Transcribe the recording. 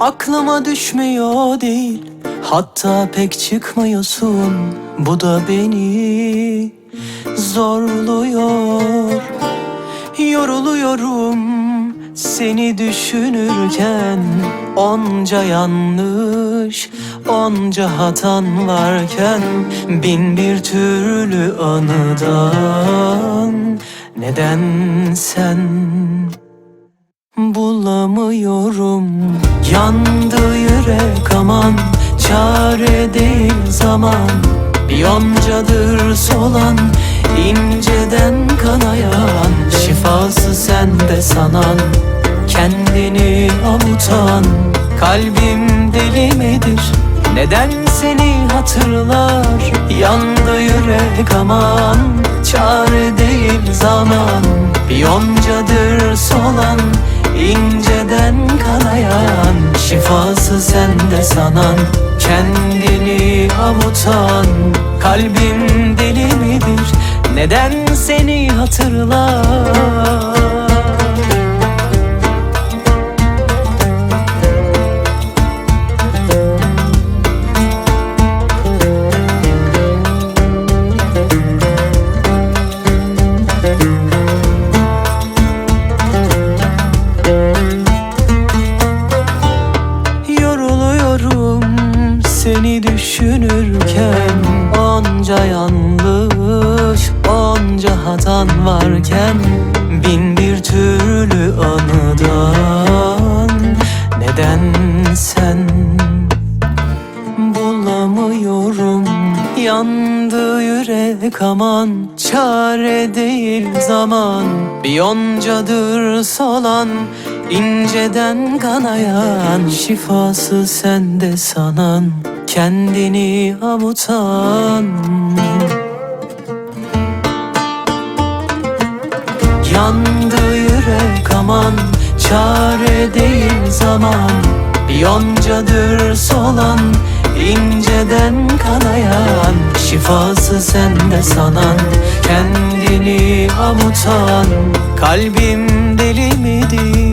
Aklıma düşmüyor değil Hatta pek çıkmıyorsun. Bu da beni zorluyor. Yoruluyorum seni düşünürken. Onca yanlış, onca hatan varken. Bin bir türlü anıdan Neden sen bulamıyorum. Yandı yürek aman Çare değil zaman. Bir yoncadır solan inceden kanayan. Şifası sende sanan Kendini avutan. Kalbim deli midir? Neden seni hatırlar? Yandı yürek aman Çare değil zaman. Bir yoncadır solan inceden kanayan Şifası sende sanan Kendini avutan Kalbim deli midir? Neden seni hatırlar? Seni düşünürken Onca yanlış, onca hatan varken Bin bir türlü anıdan Neden sen bulamıyorum? Yandı yürek aman Çare değil zaman. Bir yoncadır solan inceden kanayan Şifası sende sanan Kendini avutan. Yandı yürek aman Çare değil zaman. Yoncadır solan inceden kanayan. Şifası sende sanan Kendini avutan. Kalbim deli midir?